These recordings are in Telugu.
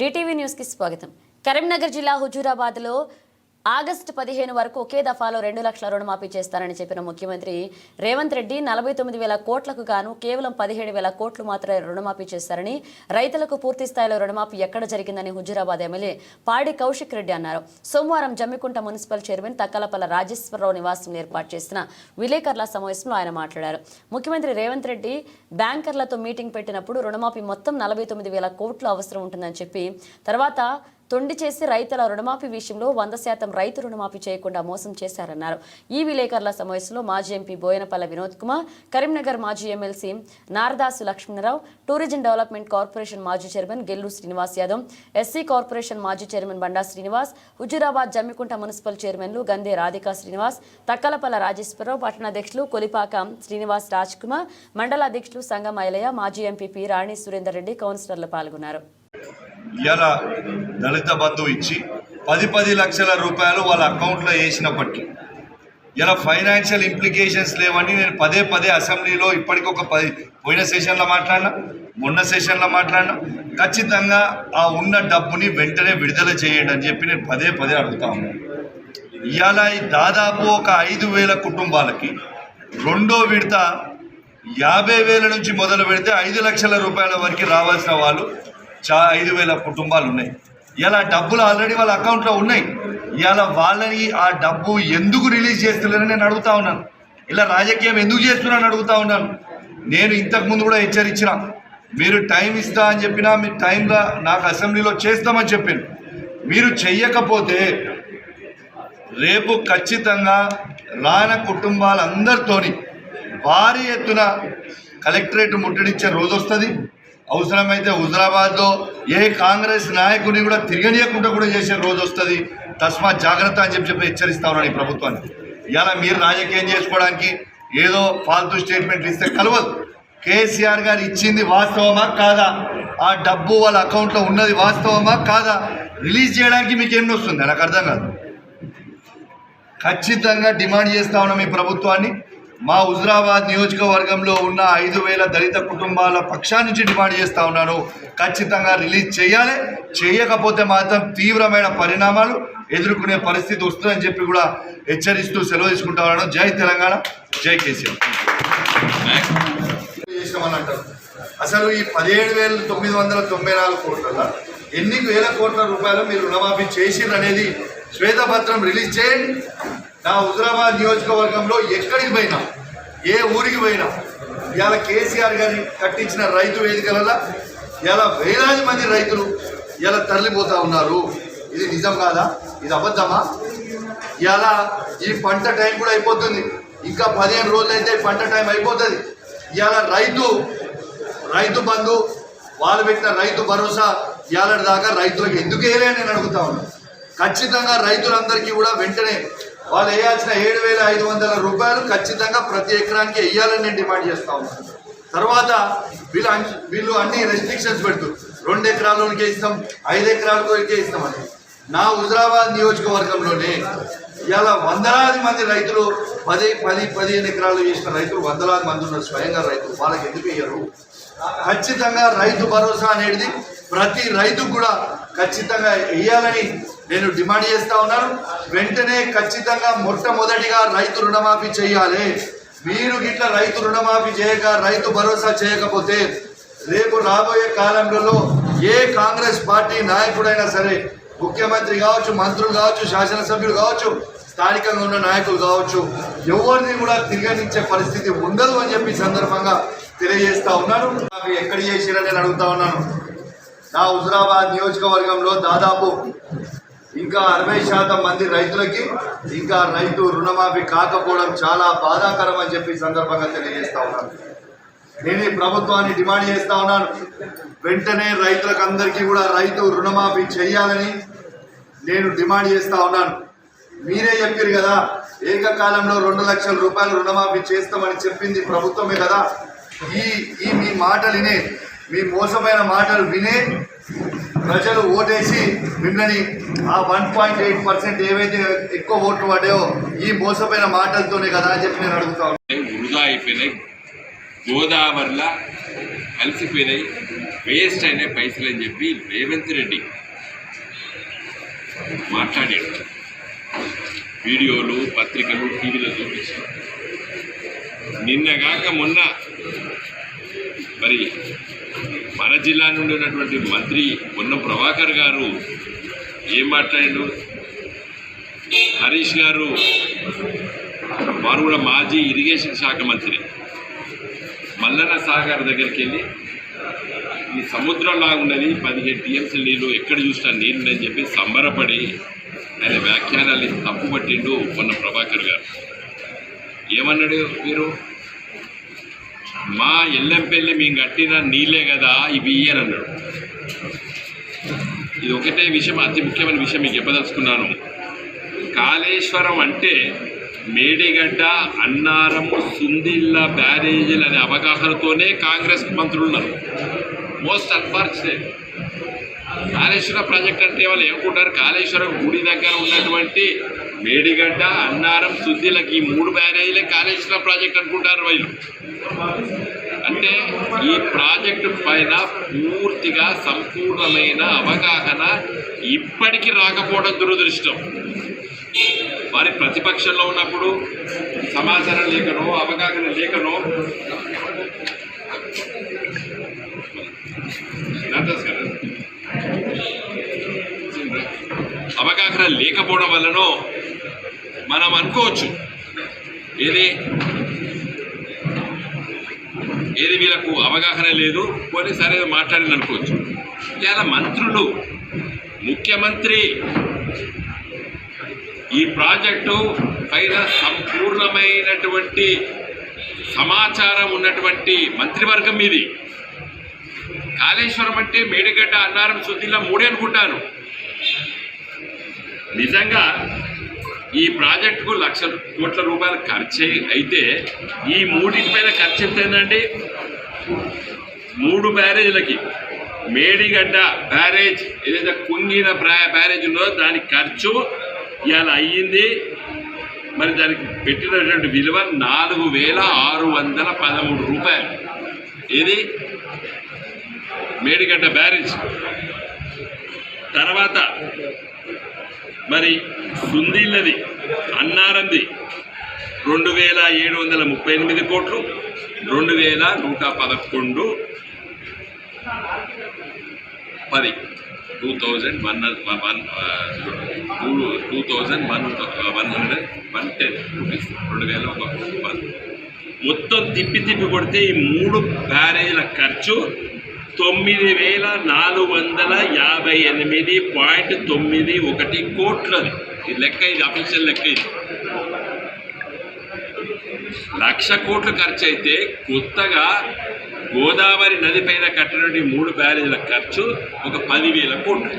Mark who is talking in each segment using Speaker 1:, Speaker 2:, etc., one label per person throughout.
Speaker 1: డిటీవీ న్యూస్కి స్వాగతం. కరీంనగర్ జిల్లా హుజూరాబాద్లో ఆగస్టు పదిహేను వరకు ఒకే దఫాలో రెండు లక్షల రుణమాఫీ చేస్తారని చెప్పిన ముఖ్యమంత్రి రేవంత్ రెడ్డి నలభై తొమ్మిది వేల కోట్లకు గాను కేవలం పదిహేడు వేల కోట్లు మాత్రమే రుణమాఫీ చేస్తారని రైతులకు పూర్తి స్థాయిలో రుణమాఫీ ఎక్కడ జరిగిందని హుజూరాబాద్ ఎమ్మెల్యే పాడి కౌశిక్ రెడ్డి అన్నారు. సోమవారం జమ్మికుంట మున్సిపల్ చైర్మన్ తక్కలపల్ల రాజేశ్వరరావు నివాసం ఏర్పాటు చేసిన విలేకరుల సమావేశంలో ఆయన మాట్లాడారు. ముఖ్యమంత్రి రేవంత్ రెడ్డి బ్యాంకర్లతో మీటింగ్ పెట్టినప్పుడు రుణమాఫీ మొత్తం నలభై తొమ్మిది వేల కోట్లు అవసరం ఉంటుందని చెప్పి తర్వాత తొండి చేసి రైతుల రుణమాఫీ విషయంలో వంద శాతం రైతు రుణమాఫీ చేయకుండా మోసం చేశారన్నారు. ఈ విలేకరుల సమావేశంలో మాజీ ఎంపీ బోయనపల్ల వినోద్ కుమార్ కరీంనగర్ మాజీ MLC Naradasu Lakshmanarao tourism development corporation మాజీ chairman Gellu Srinivas Yadav SC corporation మాజీ చైర్మన్ బండా శ్రీనివాస్ హుజూరాబాద్ జమ్మికుంట మున్సిపల్ చైర్మన్లు గందే రాధికా శ్రీనివాస్ తక్కలపల్ల రాజేశ్వరరావు పట్టణాధ్యక్షులు కొలిపాక శ్రీనివాస్ రాజ్ కుమార్ మండల అధ్యక్షులు సంగం ఐలయ్య మాజీ ఎంపీ రాణి సురేందర్ రెడ్డి కౌన్సిలర్లు పాల్గొన్నారు.
Speaker 2: ఇలా దళిత బంధు ఇచ్చి పది పది లక్షల రూపాయలు వాళ్ళ అకౌంట్లో వేసినప్పటికీ ఇలా ఫైనాన్షియల్ ఇంప్లికేషన్స్ లేవని నేను పదే పదే అసెంబ్లీలో ఇప్పటికి ఒక పది పోయిన సెషన్లో మాట్లాడినా మొన్న సెషన్లో మాట్లాడినా ఖచ్చితంగా ఆ ఉన్న డబ్బుని వెంటనే విడుదల చేయండి అని చెప్పి నేను పదే పదే అడుగుతా ఉన్నాను ఇవాళ దాదాపు ఒక ఐదు వేల కుటుంబాలకి రెండో విడత యాభై వేల నుంచి మొదలు పెడితే ఐదు లక్షల రూపాయల వరకు రావాల్సిన వాళ్ళు చా ఐదు వేల కుటుంబాలు ఉన్నాయి. ఇలా డబ్బులు ఆల్రెడీ వాళ్ళ అకౌంట్లో ఉన్నాయి. ఇవాళ వాళ్ళని ఆ డబ్బు ఎందుకు రిలీజ్ చేస్తున్నారని నేను అడుగుతా ఉన్నాను. ఇలా రాజకీయం ఎందుకు చేస్తున్నారని అడుగుతా ఉన్నాను. నేను ఇంతకు ముందు కూడా హెచ్చరించిన మీరు టైం ఇస్తా అని చెప్పినా మీ టైంలో నాకు అసెంబ్లీలో చేస్తామని చెప్పాను మీరు చెయ్యకపోతే రేపు ఖచ్చితంగా రాన కుటుంబాలందరితోని భారీ ఎత్తున కలెక్టరేట్ ముట్టడించే రోజు వస్తుంది. అవసరమైతే హుజరాబాద్లో ఏ కాంగ్రెస్ నాయకుని కూడా తిరగనీయకుండా కూడా చేసే రోజు వస్తుంది. తస్మాత్ జాగ్రత్త అని చెప్పి చెప్పి హెచ్చరిస్తా ఉన్నాను ఈ ప్రభుత్వాన్ని. ఇలా మీరు రాజకీయం చేసుకోవడానికి ఏదో ఫాల్తూ స్టేట్మెంట్లు ఇస్తే కలవదు. కేసీఆర్ గారు ఇచ్చింది వాస్తవమా కాదా? ఆ డబ్బు వాళ్ళ అకౌంట్లో ఉన్నది వాస్తవమా కాదా? రిలీజ్ చేయడానికి మీకు ఏం వస్తుంది? నాకు అర్థం కాదు. ఖచ్చితంగా డిమాండ్ చేస్తా ఉన్నాం ఈ ప్రభుత్వాన్ని. మా హుజరాబాద్ నియోజకవర్గంలో ఉన్న ఐదు వేల దళిత కుటుంబాల పక్షా నుంచి డిమాండ్ చేస్తా ఉన్నాను ఖచ్చితంగా రిలీజ్ చేయాలి. చేయకపోతే మాత్రం తీవ్రమైన పరిణామాలు ఎదుర్కొనే పరిస్థితి వస్తుందని చెప్పి కూడా హెచ్చరిస్తూ సెలవు తీసుకుంటా ఉన్నాను. జై తెలంగాణ జై కేసీఆర్. చేసినామని అంటారు అసలు ఈ పదిహేడు వేల తొమ్మిది వందల తొంభై నాలుగు కోట్ల ఎన్ని వేల కోట్ల రూపాయలు మీరు రుణమాఫీ చేసిండ్రు అనేది శ్వేతపత్రం రిలీజ్ చేయండి. నా హుజరాబాద్ నియోజకవర్గంలో ఎక్కడికి పోయినా ఏ ఊరికి పోయినా ఇవాళ కేసీఆర్ గారి కట్టించిన రైతు వేదికలలో ఇలా వేలాది మంది రైతులు ఇలా తరలిపోతూ ఉన్నారు. ఇది నిజం కాదా? ఇది అబద్ధమా? ఇలా ఈ పంట టైం కూడా అయిపోతుంది. ఇంకా పదిహేను రోజులు అయితే పంట టైం అయిపోతుంది. ఇవాళ రైతు రైతు బంధు వాళ్ళు పెట్టిన రైతు భరోసా ఇవాళ దాకా రైతులకు ఎందుకు వేయలే నేను అడుగుతా ఉన్నాను ఖచ్చితంగా రైతులందరికీ కూడా వెంటనే వాళ్ళు వేయాల్సిన ఏడు వేల ఐదు వందల రూపాయలు ఖచ్చితంగా ప్రతి ఎకరానికి వేయాలని నేను డిమాండ్ చేస్తా ఉన్నాను తర్వాత వీళ్ళు వీళ్ళు అన్ని రెస్ట్రిక్షన్స్ పెడుతూ రెండు ఎకరాలకే ఇస్తాం ఐదు ఎకరాలకే ఇస్తామని నా హుజరాబాద్ నియోజకవర్గంలోనే ఇవాళ వందలాది మంది రైతులు పది పది పదిహేను ఎకరాలు చేసిన రైతులు వందలాది మంది ఉన్నారు స్వయంగా రైతులు వాళ్ళకి ఎందుకు ఇయ్యరు ఖచ్చితంగా రైతు భరోసా అనేది ప్రతి రైతుకు కూడా ఖచ్చితంగా వేయాలని నేను డిమాండ్ చేస్తా ఉన్నాను. వెంటనే ఖచ్చితంగా మొట్టమొదటిగా రైతు రుణమాఫీ చేయాలి. మీరు గిట్ల రైతు రుణమాఫీ చేయక రైతు భరోసా చేయకపోతే రేపు రాబోయే కాలంలో ఏ కాంగ్రెస్ పార్టీ నాయకుడైనా సరే ముఖ్యమంత్రి కావచ్చు మంత్రులు కావచ్చు శాసనసభ్యులు కావచ్చు స్థానికంగా ఉన్న నాయకులు కావచ్చు ఎవరిని కూడా తిరగనిచ్చే పరిస్థితి ఉండదు అని చెప్పి సందర్భంగా తెలియజేస్తా ఉన్నాను. అవి ఎక్కడ చేసిరని నేను అడుగుతా ఉన్నాను. నా హుజురాబాద్ నియోజకవర్గంలో దాదాపు ఇంకా అరవై శాతం మంది రైతులకి ఇంకా రైతు రుణమాఫీ కాకపోవడం చాలా బాధాకరం అని చెప్పి సందర్భంగా తెలియజేస్తా ఉన్నాను. నేను ఈ ప్రభుత్వాన్ని డిమాండ్ చేస్తా ఉన్నాను. వెంటనే రైతులకు అందరికీ కూడా రైతు రుణమాఫీ చేయాలని నేను డిమాండ్ చేస్తా ఉన్నాను. మీరే చెప్పారు కదా ఏకకాలంలో రెండు లక్షల రూపాయలు రుణమాఫీ చేస్తామని చెప్పింది ప్రభుత్వమే కదా. ఈ ఈ మీ మాటలినే మీ మోసమైన మాటలు వినే ప్రజలు ఓటేసి మిమ్మల్ని ఆ వన్ పాయింట్ ఎయిట్ పర్సెంట్ ఏవైతే ఎక్కువ ఓట్లు పడ్డాయో ఈ మోసమైన మాటలతోనే కదా అని చెప్పి నేను అడుగుతా ఉన్నాను.
Speaker 3: వృధా అయిపోయినాయి కలిసిపోయినాయి వేస్ట్ అయినాయి పైసలు అని చెప్పి రేవంత్ రెడ్డి మాట్లాడాడు వీడియోలు పత్రికలు టీవీలో చూపించాడు నిన్నగాక మొన్న మరి మన జిల్లా నుండి ఉన్నటువంటి మంత్రి పొన్న ప్రభాకర్ గారు ఏం మాట్లాడిండు? హరీష్ గారు వారు కూడా మాజీ ఇరిగేషన్ శాఖ మంత్రి. మల్లన్న సాగర్ దగ్గరికి వెళ్ళి ఈ సముద్రం లాగున్నది పదిహేను టీఎంసీ నీళ్ళు ఎక్కడ చూసినా నీళ్ళు అని చెప్పి సంబరపడి ఆయన వ్యాఖ్యానాలు తప్పుపట్టిండు మొన్న ప్రభాకర్ గారు. ఏమన్నాడు మీరు మా ఎల్లంపల్లి మేము కట్టిన నీళ్ళే కదా ఇవి అని అన్నాడు. ఇది ఒకటే విషయం అతి ముఖ్యమైన విషయం మీకు చెప్పదలుచుకున్నాను. కాళేశ్వరం అంటే మేడిగడ్డ అన్నారం సుందిల్ల బ్యారేజీలు అనే అవగాహనతోనే కాంగ్రెస్ మంత్రులు ఉన్నారు. మోస్ట్ అన్ఫార్చునేట్ కాళేశ్వర ప్రాజెక్ట్ అంటే వాళ్ళు ఏమనుకుంటారు? కాళేశ్వరం గుడి దగ్గర ఉన్నటువంటి మేడిగడ్డ అన్నారం సుద్దిలకి ఈ మూడు బ్యారేజీలే కాళేశ్వర ప్రాజెక్ట్ అనుకుంటారు వీళ్ళు. అంటే ఈ ప్రాజెక్టు పైన పూర్తిగా సంపూర్ణమైన అవగాహన ఇప్పటికీ రాకపోవడం దురదృష్టం. వారి ప్రతిపక్షంలో ఉన్నప్పుడు సమాచారం లేకనో అవగాహన లేకనో. దగ్గర లేకపోవడం వల్లనో మనం అనుకోవచ్చు. ఏది? ఏది వీళ్ళకు అవగాహన లేదు పోనీ సరే మాట్లాడింది అనుకోవచ్చు. ఇలా మంత్రులు ముఖ్యమంత్రి ఈ ప్రాజెక్టు పైన సంపూర్ణమైనటువంటి సమాచారం ఉన్నటువంటి మంత్రివర్గం ఇది కాళేశ్వరం అంటే మేడిగడ్డ అన్నారం సుద్దిలా మూడే అనుకుంటాను. నిజంగా ఈ ప్రాజెక్టుకు లక్ష కోట్ల రూపాయలు ఖర్చు అయితే ఈ మూడింటి పైన ఖర్చు ఎంత ఏంటండి మూడు బ్యారేజ్లకి. మేడిగడ్డ బ్యారేజ్ ఏదైతే కుంగిన బ్రా- బ్యారేజ్ ఉందో దాని ఖర్చు ఇవాళ అయ్యింది. మరి దానికి పెట్టినటువంటి విలువ నాలుగు వేల ఆరు వందల పదమూడు రూపాయలు. ఇది మేడిగడ్డ బ్యారేజ్. తర్వాత మరి సుందీళ్ళది అన్నారంది రెండు వేల ఏడు వందల ముప్పై ఎనిమిది కోట్లు రెండు వేల నూట పదకొండు పది two thousand one one two two thousand one one hundred one ten rupees రెండు వేల ఒక మొత్తం తిప్పి తిప్పి కొడితే ఈ మూడు బ్యారేజీల ఖర్చు తొమ్మిది వేల నాలుగు వందల యాభై ఎనిమిది పాయింట్ తొమ్మిది ఒకటి కోట్లది. ఈ లెక్క ఇది అఫీషియల్ లెక్క ఇది. లక్ష కోట్లు ఖర్చు అయితే కొత్తగా గోదావరి నది పైన కట్టినటువంటి మూడు బ్యారేజీల ఖర్చు ఒక పదివేల కోట్లు.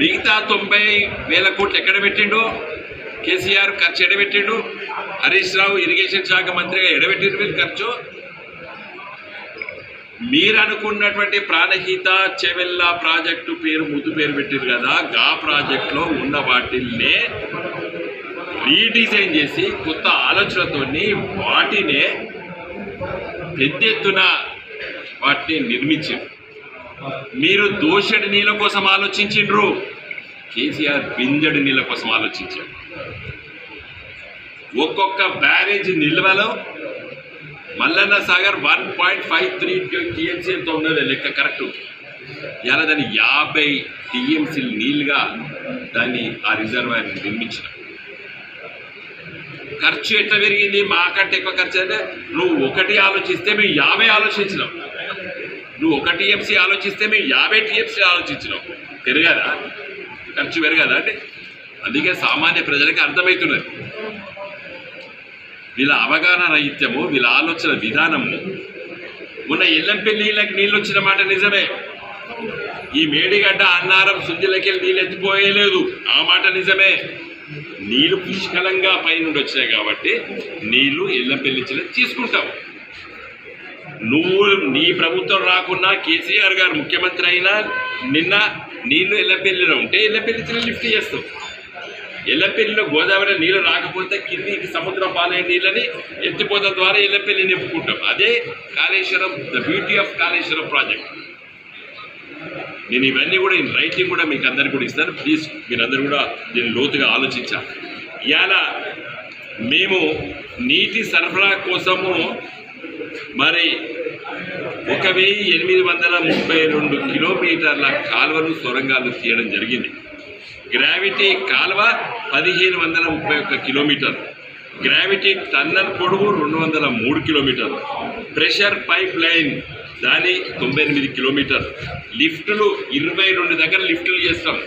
Speaker 3: మిగతా తొంభై వేల కోట్లు ఎక్కడ పెట్టిండు? కేసీఆర్ ఖర్చు ఎడబెట్టిండు హరీష్ రావు ఇరిగేషన్ శాఖ మంత్రిగా ఎడబెట్టిన మీరు ఖర్చు? మీరు అనుకున్నటువంటి ప్రాణహిత చెవెల్ల ప్రాజెక్టు పేరు ముద్దు పేరు పెట్టారు కదా గా ప్రాజెక్టులో ఉన్న వాటిల్నే రీడిజైన్ చేసి కొత్త ఆలోచనతోని వాటినే పెద్ద ఎత్తున వాటిని నిర్మించారు మీరు దోషడి నీళ్ళ కోసం ఆలోచించిండ్రు కేసీఆర్ బిందెడి నీళ్ళ కోసం ఆలోచించారు. ఒక్కొక్క barrage నిల్వలో Mallanna Sagar one point five three టీఎంసీలతో ఉన్నది లెక్క కరెక్ట్. ఇలా దాన్ని యాభై టీఎంసీలు నీళ్ళుగా దాన్ని ఆ రిజర్వాయర్ నిర్మించిన. ఖర్చు ఎట్లా పెరిగింది? మాకంటే ఎక్కువ ఖర్చు అంటే నువ్వు ఒకటి ఆలోచిస్తే మేము యాభై ఆలోచించినాం. నువ్వు ఒక టీఎంసీ ఆలోచిస్తే మేము యాభై టీఎంసీ ఆలోచించినాం. పెరగదా? ఖర్చు పెరగదా? అంటే అందుకే సామాన్య ప్రజలకి అర్థమవుతున్నది. వీళ్ళ అవగాహన రహిత్యము వీళ్ళ ఆలోచన విధానము. మొన్న ఎల్లంపల్లి నీళ్ళు వచ్చిన మాట నిజమే. ఈ మేడిగడ్డ అన్నారం సుందిలకి నీళ్ళు ఎత్తిపోయలేదు ఆ మాట నిజమే. నీళ్ళు పుష్కలంగా పైనుండి వచ్చాయి కాబట్టి నీళ్ళు ఎల్లంపల్లి నుంచి తీసుకుంటావు నువ్వు నీ ప్రభుత్వం రాకున్నా కేసీఆర్ గారు ముఖ్యమంత్రి అయినా నిన్న నీళ్ళు ఎల్లపెల్లిలో ఉంటే ఎల్లపెల్లి లిఫ్ట్ చేస్తావు ఎల్లపెల్లిలో గోదావరి నీళ్ళు రాకపోతే కిందికి సముద్ర పాలే నీళ్ళని ఎత్తిపోతల ద్వారా ఎల్లపెల్లి నింపుకుంటాం. అదే Kaleshwaram the beauty of Kaleshwaram project నేను ఇవన్నీ కూడా రైటింగ్ కూడా మీకు అందరికి కూడా ఇస్తాను. ప్లీజ్ మీరందరూ కూడా దీన్ని లోతుగా ఆలోచించాలి. ఇవాళ మేము నీటి సరఫరా కోసము మరి ఒక వెయ్యి ఎనిమిది వందల ముప్పై రెండు కిలోమీటర్ల కాలువలు సొరంగాలు తీయడం జరిగింది. గ్రావిటీ కాలువ పదిహేను వందల ముప్పై ఒక్క కిలోమీటర్. గ్రావిటీ టన్నర్ పొడవు రెండు వందల మూడు కిలోమీటర్లు ప్రెషర్ పైప్ లైన్ దాని తొంభై ఎనిమిది కిలోమీటర్. లిఫ్టులు ఇరవై రెండు దగ్గర లిఫ్టులు చేస్తాం.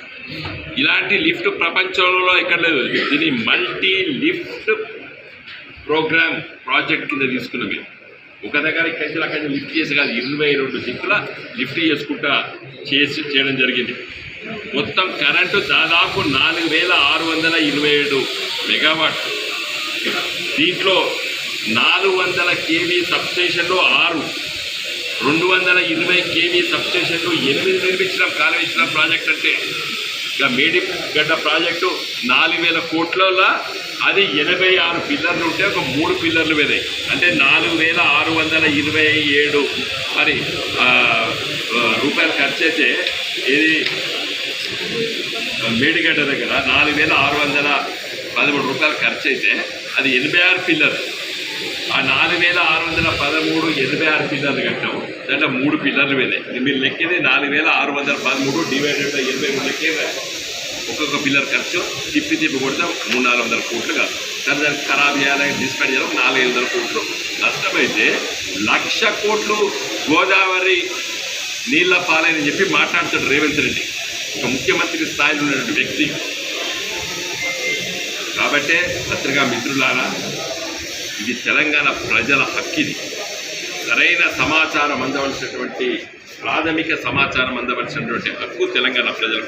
Speaker 3: ఇలాంటి లిఫ్ట్ ప్రపంచంలో ఎక్కడ లేదు. దీన్ని మల్టీ లిఫ్ట్ ప్రోగ్రామ్ ప్రాజెక్ట్ కింద తీసుకున్నవి ఒక దగ్గర ఇక్కడి అక్కడ లిఫ్ట్ చేసి కాదు ఇరవై రెండు దిక్కుల లిఫ్ట్ చేసుకుంటా చేసి చేయడం జరిగింది. మొత్తం కరెంటు దాదాపు నాలుగు వేల ఆరు వందల ఇరవై ఏడు మెగావాట్. దీంట్లో నాలుగు వందల కేవీ సబ్స్టేషన్లు ఆరు రెండు వందల ఇరవై కేవీ సబ్స్టేషన్లు ఎనిమిది నిర్మించిన కాలువేసిన ప్రాజెక్ట్ అంటే ఇక మేడిగడ్డ ప్రాజెక్టు నాలుగు వేల కోట్లలో అది ఎనభై ఆరు పిల్లర్లు ఉంటే ఒక మూడు పిల్లర్లు వేదాయి అంటే నాలుగు వేల ఆరు వందల ఇరవై ఏడు. మరి రూపాయలు ఖర్చు అయితే ఇది మేడిగడ్డ దగ్గర నాలుగు వేల ఆరు వందల పదమూడు రూపాయలు ఖర్చు అయితే అది ఎనభై ఆరు పిల్లర్. ఆ నాలుగు వేల ఆరు వందల పదమూడు ఎనభై ఆరు పిల్లర్లు కట్టాము దాంట్లో మూడు పిల్లర్లు వేదాయి మీరు లెక్కేది నాలుగు వేల ఆరు వందల పదమూడు డివైడెడ్ బై ఎనభై మూడు లెక్కే ఒక్కొక్క పిల్లర్ ఖర్చు తిప్పి తిప్పి కొడితే మూడు నాలుగు వందల కోట్లు కాదు. దాన్ని దానికి ఖరాబ్ చేయాలి డిస్పెండ్ చేయాలి నాలుగు ఐదు వందల కోట్లు. నష్టమైతే లక్ష కోట్లు గోదావరి నీళ్ళ పాలని చెప్పి మాట్లాడుతాడు రేవంత్ రెడ్డి. ఒక ముఖ్యమంత్రి స్థాయిలో ఉన్నటువంటి వ్యక్తి. కాబట్టే పత్రికా మిత్రులారా ఇది తెలంగాణ ప్రజల హక్కిది. సరైన సమాచారం అందవలసినటువంటి ప్రాథమిక సమాచారం అందవలసినటువంటి హక్కు తెలంగాణ ప్రజలకు